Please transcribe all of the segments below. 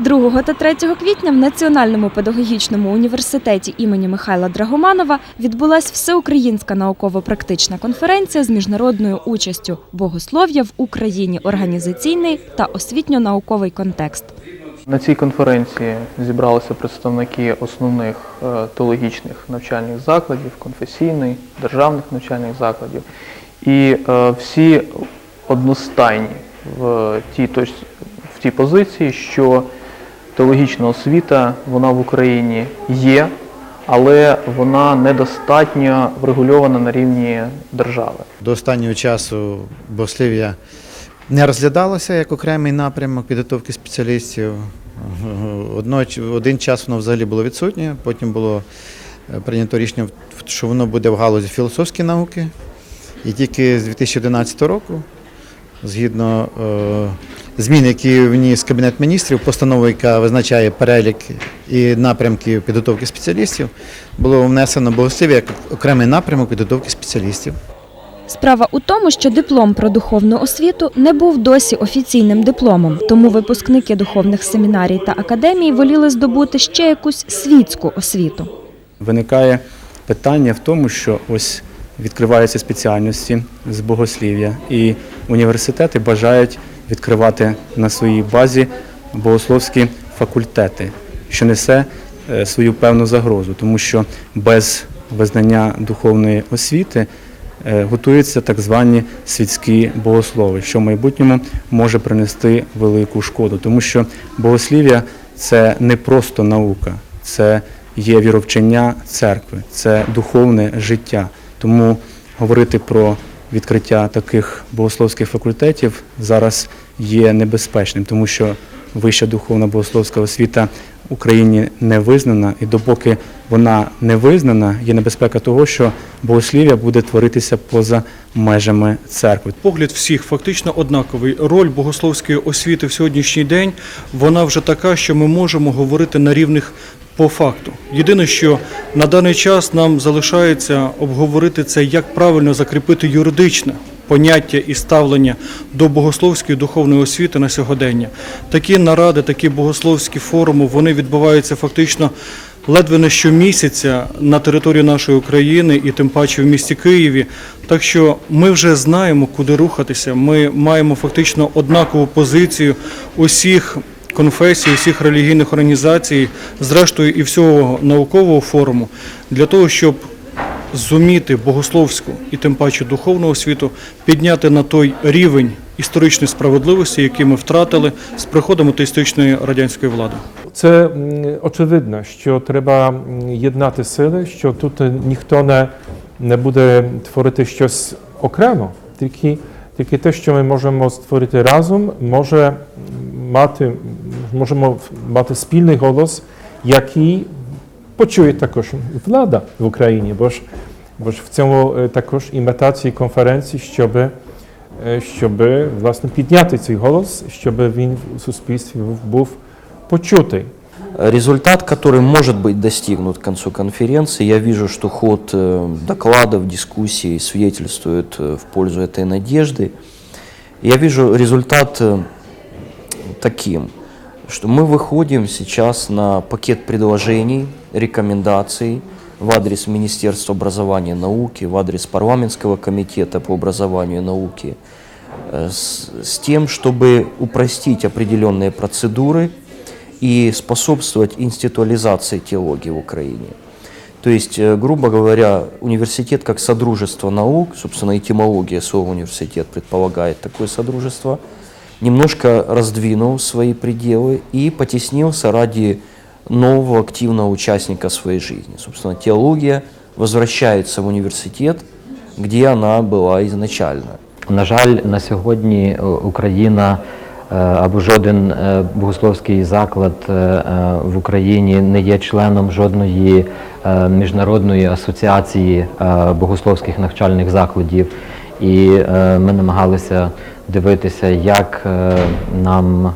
2 та 3 квітня в Національному педагогічному університеті імені Михайла Драгоманова відбулась всеукраїнська науково-практична конференція з міжнародною участю Богослов'я в Україні організаційний та освітньо-науковий контекст. На цій конференції зібралися представники основних е, теологічних навчальних закладів, конфесійних, державних навчальних закладів, і е, всі одностайні в тій, точ- в тій позиції, що теологічна освіта вона в Україні є, але вона недостатньо врегульована на рівні держави. До останнього часу богослів'я не розглядалося як окремий напрямок підготовки спеціалістів. Одно, один час воно взагалі було відсутнє, потім було е, прийнято рішення, що воно буде в галузі філософської науки. І тільки з 2011 року, згідно е, змін, які вніс Кабінет міністрів, постанову, яка визначає перелік і напрямки підготовки спеціалістів, було внесено богослів'я як окремий напрямок підготовки спеціалістів. Справа у тому, що диплом про духовну освіту не був досі офіційним дипломом, тому випускники духовних семінарій та академій воліли здобути ще якусь світську освіту. Виникає питання в тому, що ось відкриваються спеціальності з богослів'я, і університети бажають відкривати на своїй базі богословські факультети, що несе е, свою певну загрозу, тому що без визнання духовної освіти е, готуються так звані світські богослови, що в майбутньому може принести велику шкоду, тому що богослів'я це не просто наука, це є віровчення церкви, це духовне життя. Тому говорити про відкриття таких богословських факультетів зараз є небезпечним, тому що вища духовна богословська освіта Україні не визнана, і допоки вона не визнана, є небезпека того, що богослів'я буде творитися поза межами церкви. Погляд всіх фактично однаковий. Роль богословської освіти в сьогоднішній день вона вже така, що ми можемо говорити на рівних по факту. Єдине, що на даний час нам залишається обговорити це, як правильно закріпити юридичне поняття і ставлення до богословської духовної освіти на сьогодення. Такі наради, такі богословські форуми, вони відбуваються фактично ледве не щомісяця на території нашої України і тим паче в місті Києві. Так що ми вже знаємо, куди рухатися. Ми маємо фактично однакову позицію усіх конфесій, усіх релігійних організацій, зрештою і всього наукового форуму, для того, щоб зуміти богословську і тим паче духовну освіту підняти на той рівень історичної справедливості, який ми втратили з приходом атеїстичної радянської влади. Це очевидно, що треба єднати сили, що тут е, ніхто не, не буде творити щось окремо, тільки, тільки те, що ми можемо створити разом, може мати, можемо мати спільний голос, який почує також влада в Україні, бо ж, бо ж в цьому е, також і мета цієї конференції, щоб, е, щоб власне підняти цей голос, щоб він в суспільстві був почутий. Результат, который может быть достигнут к концу конференции, я вижу, что ход э, докладов, дискуссий свидетельствует э, в пользу этой надежды. Я вижу результат э, таким, что мы выходим сейчас на пакет предложений, рекомендаций в адрес Министерства образования и науки, в адрес парламентского комитета по образованию и науке, э, с, с тем, чтобы упростить определенные процедуры и способствовать институализации теологии в Украине. То есть, э, грубо говоря, университет как содружество наук, собственно, этимология слова университет предполагает такое содружество, немножко раздвинул свои пределы и потеснился ради нового активного участника своей жизни. Собственно, теология возвращается в университет, где она была изначально. На жаль, на сьогодні е, Україна е, або жоден е, богословський заклад в Україні не є членом жодної міжнародної асоціації богословських навчальних закладів. І ми намагалися дивитися, як нам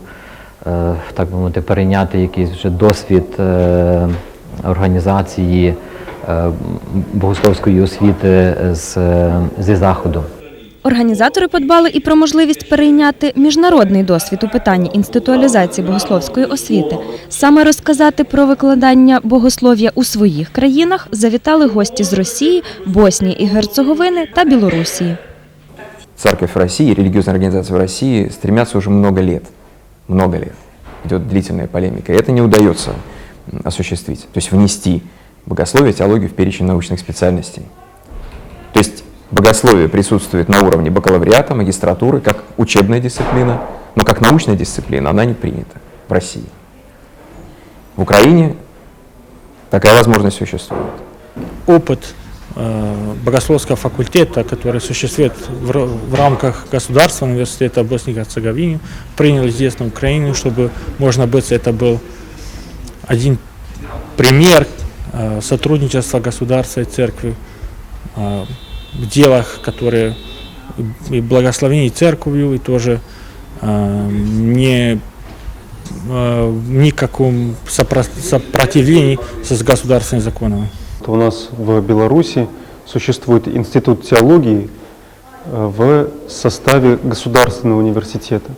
так би мовити, перейняти якийсь вже досвід е, організації е, богословської освіти з, зі заходу. Організатори подбали і про можливість перейняти міжнародний досвід у питанні інституалізації богословської освіти. Саме розказати про викладання богослов'я у своїх країнах завітали гості з Росії, Боснії і Герцеговини та Білорусії. Церковь в России, религиозные организации в России стремятся уже много лет. Много лет. Идет длительная полемика. И это не удается осуществить. То есть внести богословие, теологию в перечень научных специальностей. То есть богословие присутствует на уровне бакалавриата, магистратуры, как учебная дисциплина, но как научная дисциплина она не принята в России. В Украине такая возможность существует. опыт богословского факультета, который существует в, ра- в рамках Государственного университета Боснии и Герцеговины, приняли здесь на Украине, чтобы, можно быть, это был один пример э, сотрудничества государства и церкви э, в делах, которые и благословений церковью, и тоже э, не э, никаком сопро- сопротивлении с государственными законами. То у нас в Беларуси существует институт теологии э, в составе государственного университета.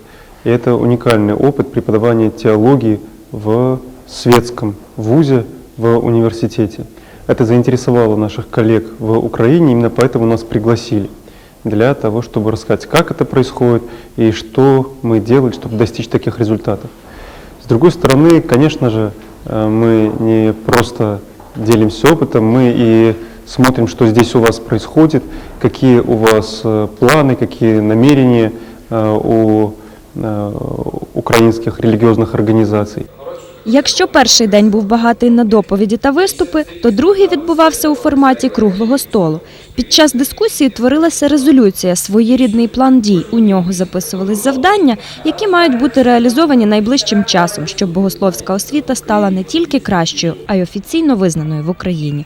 И это уникальный опыт преподавания теологии в светском вузе, в университете. Это заинтересовало наших коллег в Украине, именно поэтому нас пригласили для того, чтобы рассказать, как это происходит и что мы делаем, чтобы достичь таких результатов. С другой стороны, конечно же, э, мы не просто делимся опытом, мы и смотрим, что здесь у вас происходит, какие у вас э, планы, какие намерения э, у э, украинских религиозных организаций. Якщо перший день був багатий на доповіді та виступи, то другий відбувався у форматі круглого столу. Під час дискусії творилася резолюція, своєрідний план дій. У нього записувались завдання, які мають бути реалізовані найближчим часом, щоб богословська освіта стала не тільки кращою, а й офіційно визнаною в Україні.